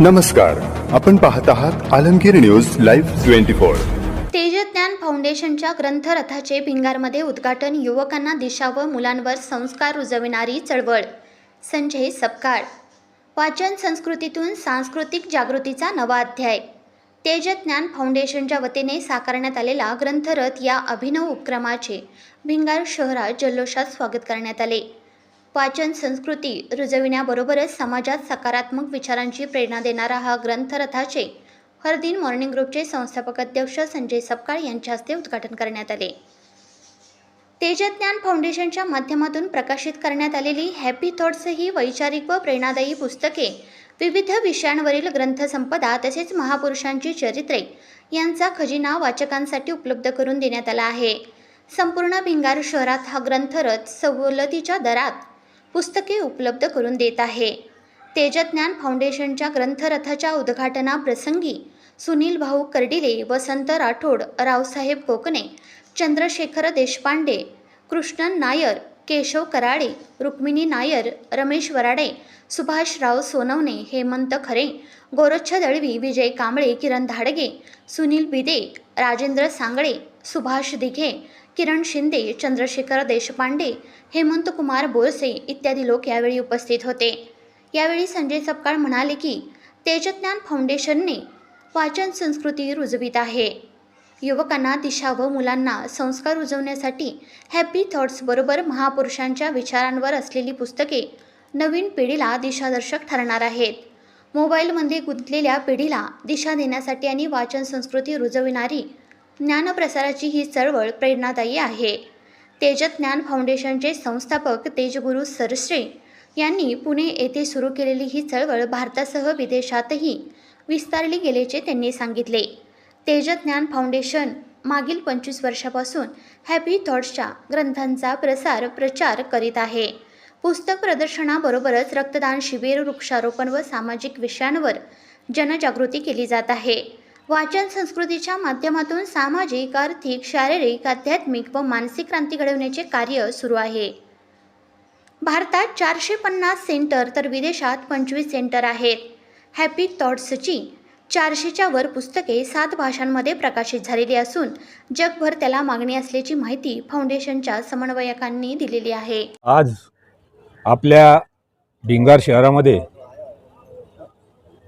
नमस्कार आपण पाहत आहात Alamgir news live twenty four. Tejgyan फाउंडेशनच्या ग्रंथरथाचे भिंगारमध्ये उद्घाटन युवकांना दिशा व मुलांवर संस्कार रुजविणारी चळवळ. संजय सपकाळ. वाचन संस्कृतीतून सांस्कृतिक जागृतीचा नवा अध्याय. तेजज्ञान फाउंडेशनच्या वतीने साकारण्यात आलेला ग्रंथरथ या अभिनव उपक्रमाचे भिंगार शहरात जल्लोषात स्वागत करण्यात आले. वाचन संस्कृती रुजविण्याबरोबरच समाजात सकारात्मक विचारांची प्रेरणा देणारा हा ग्रंथरथाचे हरदिन मॉर्निंग ग्रुपचे संस्थापक अध्यक्ष संजय सपकाळ यांच्या हस्ते उद्घाटन करण्यात आले. तेजज्ञान फाउंडेशनच्या माध्यमातून प्रकाशित करण्यात आलेली हॅपी थॉट्स ही वैचारिक व प्रेरणादायी पुस्तके विविध विषयांवरील ग्रंथसंपदा तसेच महापुरुषांची चरित्रे यांचा खजिना वाचकांसाठी उपलब्ध करून देण्यात आला आहे. संपूर्ण भिंगार शहरात हा ग्रंथरथ सवलतीच्या दरात पुस्तके उपलब्ध करून देत आहे. तेजज्ञान फाउंडेशनच्या ग्रंथरथाच्या उद्घाटनाप्रसंगी सुनील भाऊ कर्डिले वसंत राठोड रावसाहेब कोकणे चंद्रशेखर देशपांडे कृष्णन नायर केशव कराळे रुक्मिणी नायर रमेश वराडे सुभाषराव सोनवणे हेमंत खरे गोरच्छ दळवी विजय कांबळे किरण धाडगे सुनील बिदे राजेंद्र सांगळे सुभाष दिघे किरण शिंदे चंद्रशेखर देशपांडे हेमंत कुमार बोरसे इत्यादी लोक यावेळी उपस्थित होते. यावेळी संजय सपकाळ म्हणाले की तेजज्ञान फाउंडेशनने वाचन संस्कृती रुजवीत आहे. युवकांना दिशा व मुलांना संस्कार रुजवण्यासाठी हॅपी थॉट्सबरोबर महापुरुषांच्या विचारांवर असलेली पुस्तके नवीन पिढीला दिशादर्शक ठरणार आहेत. मोबाईलमध्ये गुंतलेल्या पिढीला दिशा देण्यासाठी आणि वाचन संस्कृती रुजविणारी ज्ञानप्रसाराची ही चळवळ प्रेरणादायी आहे. तेजज्ञान फाउंडेशनचे संस्थापक तेजगुरू सरश्रे यांनी पुणे येथे सुरू केलेली ही चळवळ भारतासह विदेशातही विस्तारली गेल्याचे त्यांनी सांगितले. तेजज्ञान फाउंडेशन मागील पंचवीस वर्षापासून हॅपी थॉट्सच्या ग्रंथांचा प्रसार प्रचार करीत आहे. पुस्तक प्रदर्शनाबरोबरच रक्तदान शिबिर वृक्षारोपण व सामाजिक विषयांवर जनजागृती केली जात आहे. वाचन संस्कृतीच्या माध्यमातून सामाजिक आर्थिक शारीरिक आध्यात्मिक व मानसिक क्रांती घडवण्याचे कार्य सुरू आहे. भारतात चारशे पन्नास सेंटर तर विदेशात पंचवीस सेंटर आहेत. हॅपी थॉट्सची चारशेच्या वर पुस्तके सात भाषांमध्ये प्रकाशित झालेली असून जगभर त्याला मागणी असल्याची माहिती फाउंडेशनच्या समन्वयकांनी दिलेली आहे. आज आपल्या भिंगार शहरामध्ये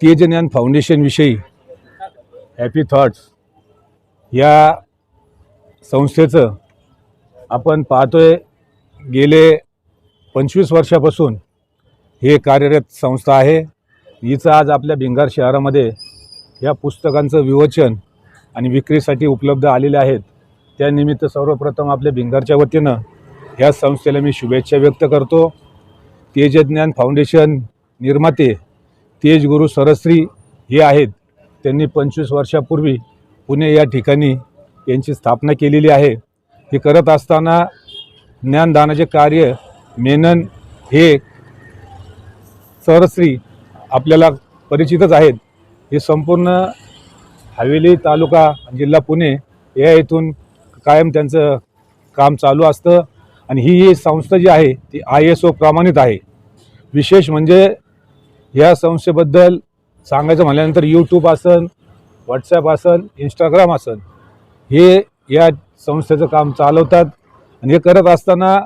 तेजज्ञान फाउंडेशनविषयी हॅपी थॉट्स या संस्थेचं आपण पाहतोय गेले पंचवीस वर्षापासून हे कार्यरत संस्था आहे. हिचं आज आपल्या भिंगार शहरामध्ये ह्या पुस्तकांचं विवचन आणि विक्रीसाठी उपलब्ध आलेले आहेत. त्यानिमित्त सर्वप्रथम आपल्या भिंगारच्या वतीनं ह्या संस्थेला मी शुभेच्छा व्यक्त करतो. तेजज्ञान फाउंडेशन निर्माते तेजगुरू सरश्री हे आहेत. त्यांनी पंचवीस वर्षापूर्वी पुणे या ठिकाणी यांची स्थापना केलेली आहे. हे करत असताना ज्ञानदानाचे कार्य मेनन हे सरश्री आपल्याला परिचितच आहेत. हे संपूर्ण हवेली तालुका जिल्हा पुणे या इथून कायम त्यांचं काम चालू असतं. आणि ही संस्था जी आहे ती आय एस ओ प्रमाणित आहे. विशेष म्हणजे या संस्थेबद्दल सांगायचं म्हटल्यानंतर यूट्यूब असन व्हॉट्सॲप असन इंस्टाग्राम असन हे या संस्थेचं काम चालवतात. आणि हे करत असताना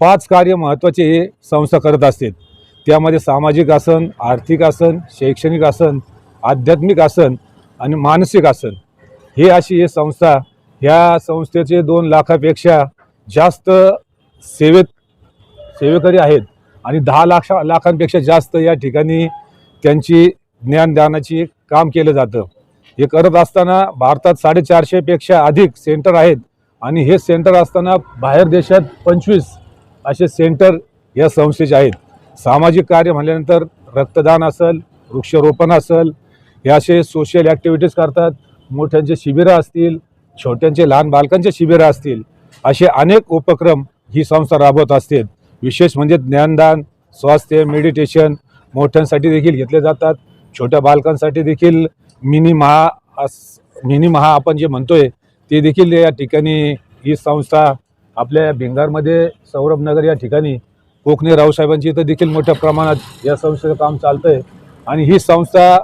पाच कार्य महत्त्वाचे हे संस्था करत असतात. त्यामध्ये सामाजिक आसन आर्थिक आसन शैक्षणिक आसन आध्यात्मिक आसन आणि मानसिक आसन. हे अशी हे संस्था ह्या संस्थेचे दोन लाखापेक्षा जास्त सेवेत सेवेकरी आहेत आणि दहा लाख लाखांपेक्षा जास्त या ठिकाणी त्यांची ज्ञानदानाची काम केलं जातं. हे करत असताना भारतात साडेचारशेपेक्षा अधिक सेंटर आहेत आणि हे सेंटर असताना बाहेर देशात पंचवीस असे सेंटर या संस्थेचे आहेत. सामाजिक कार्य म्हटल्यानंतर रक्तदान असेल वृक्षारोपण असेल हे असे सोशल ॲक्टिव्हिटीज करतात. मोठ्यांचे शिबिरं असतील छोट्यांचे लहान बालकांचे शिबिरं असतील असे अनेक उपक्रम ही संस्था राबवत असते. विशेष म्हणजे ज्ञानदान स्वास्थ्य मेडिटेशन मोठ्यांसाठी देखील घेतले जातात. छोट्या बालकांसाठी देखील मिनी महा अस मिनी महा आपण जे म्हणतोय ते देखील या ठिकाणी ही संस्था आपल्या भिंगारमध्ये सौरभनगर या ठिकाणी कोकणे रावसाहेबांची इथं देखील मोठ्या प्रमाणात या संस्थेचं काम चालतं आहे आणि ही संस्था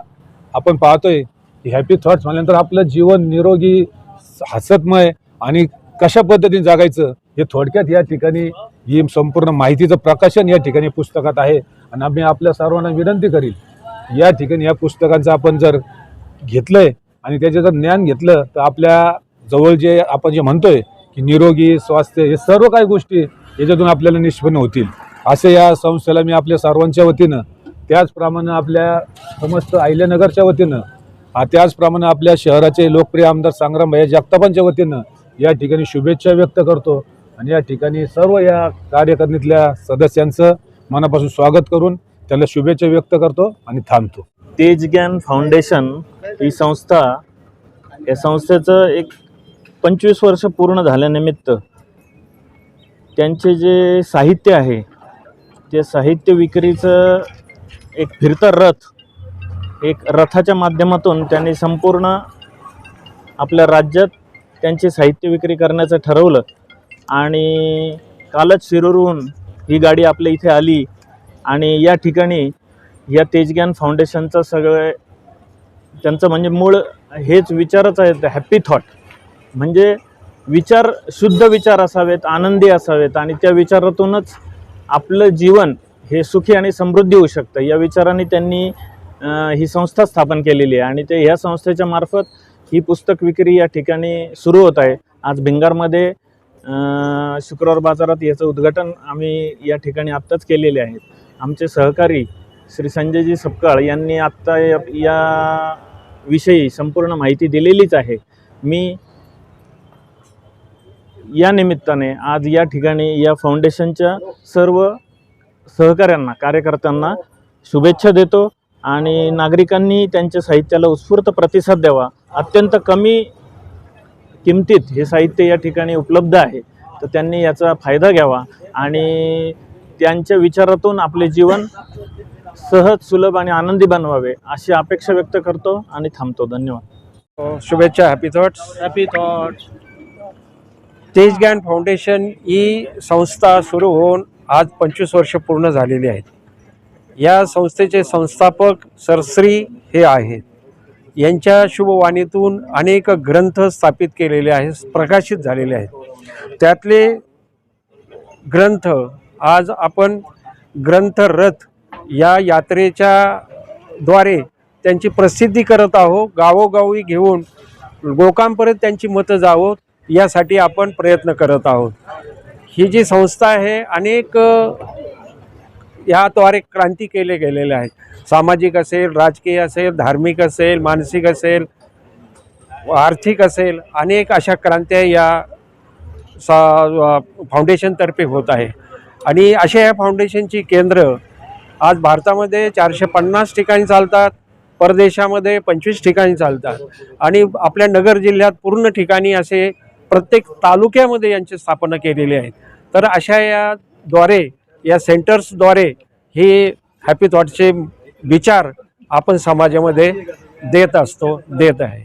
आपण पाहतोय की हॅपी थॉट्स म्हणल्यानंतर आपलं जीवन निरोगी हसतमय आणि कशा पद्धतीने जगायचं हे थोडक्यात या ठिकाणी ही संपूर्ण माहितीचं प्रकाशन या ठिकाणी पुस्तकात आहे. आणि आम्ही आपल्या सर्वांना विनंती करील या ठिकाणी या पुस्तकांचं आपण जर घेतलंय आणि त्याचे जर ज्ञान घेतलं तर आपल्या जवळ जे आपण जे म्हणतोय की निरोगी स्वास्थ्य हे सर्व काही गोष्टी याच्यातून आपल्याला निष्पन्न होतील. असे या संस्थेला मी आपल्या सर्वांच्या वतीनं त्याचप्रमाणे आपल्या समस्त अहिल्यानगरच्या वतीनं त्याचप्रमाणे आपल्या शहराचे लोकप्रिय आमदार संग्राम भैया जगतापांच्या वतीनं या ठिकाणी शुभेच्छा व्यक्त करतो. आणि या ठिकाणी सर्व या कार्यकारिणीतल्या सदस्यांचं मनापासून स्वागत करून त्याला शुभेच्छा व्यक्त करतो आणि थांबतो. तेज ज्ञान फाउंडेशन ही संस्था या संस्थेचं एक पंचवीस वर्ष पूर्ण झाल्यानिमित्त त्यांचे जे साहित्य आहे ते साहित्य विक्रीचं एक फिरतं रथ एक रथाच्या माध्यमातून त्यांनी संपूर्ण आपल्या राज्यात त्यांची साहित्य विक्री करण्याचं ठरवलं. आणि कालच शिरूरहून ही गाडी आपल्या इथे आली आणि या ठिकाणी या तेजज्ञान फाउंडेशनचं सगळं त्यांचं म्हणजे मूळ हेच विचारच आहेत हॅपी थॉट म्हणजे विचार शुद्ध विचार असावेत आनंदी असावेत आणि त्या विचारातूनच आपलं जीवन हे सुखी आणि समृद्धी होऊ शकतं. या विचाराने त्यांनी ही संस्था स्थापन केलेली आहे. आणि ते ह्या संस्थेच्या मार्फत ही पुस्तक विक्री या ठिकाणी सुरू होत आहे. आज भिंगारमध्ये शुक्रवार बाजारात याचं उद्घाटन आम्ही या ठिकाणी आत्ताच केलेले आहे. आमचे सहकारी श्री संजयजी सपकाळ यांनी आत्ता या या विषयी संपूर्ण माहिती दिलेलीच आहे. मी या निमित्ताने आज या ठिकाणी या फाउंडेशनच्या सर्व सहकाऱ्यांना कार्यकर्त्यांना शुभेच्छा देतो आणि नागरिकांनी त्यांच्या साहित्याला उत्स्फूर्त प्रतिसाद द्यावा. अत्यंत कमी किमतीत हे साहित्य या ठिकाणी उपलब्ध आहे. तर त्यांनी याचा फायदा घ्यावा आणि त्यांच्या विचारातून आपले जीवन सहज सुलभ आणि आनंदी बनवावे अशी अपेक्षा व्यक्त करतो आणि थांबतो. धन्यवाद. शुभेच्छा हॅपी थॉट्स हॅपी थॉट तेज ज्ञान फाउंडेशन ही संस्था सुरू होऊन आज पंचवीस वर्ष पूर्ण झालेली आहेत. या संस्थेचे संस्थापक सरश्री हे आहेत. यांच्या शुभवाणीतून अनेक ग्रंथ स्थापित केलेले आहेत प्रकाशित झालेले आहेत. त्यातले ग्रंथ आज आपण ग्रंथरथ या यात्रेच्या द्वारे त्यांची प्रसिद्धी करत आहो गावोगावी घेऊन लोकांपर्यंत त्यांची मतं जावं यासाठी आपण प्रयत्न करत आहोत. ही जी संस्था आहे अनेक याद्वारे क्रांती केले गेलेले आहेत. सामाजिक असेल राजकीय असेल धार्मिक असेल मानसिक असेल आर्थिक असेल अनेक अशा क्रांत्या या सा फाउंडेशनतर्फे होत आहे. आणि अशा या फाउंडेशनची केंद्र आज भारतामध्ये चारशे पन्नास ठिकाणी चालतात परदेशामध्ये पंचवीस ठिकाणी चालतात. आणि आपल्या नगर जिल्ह्यात पूर्ण ठिकाणी असे प्रत्येक तालुक्यामध्ये यांची स्थापना केलेली आहे. तर अशा याद्वारे या सेंटर्सद्वारे हे हॅपी थॉटचे विचार आपण समाजामध्ये देत असतो देत आहे.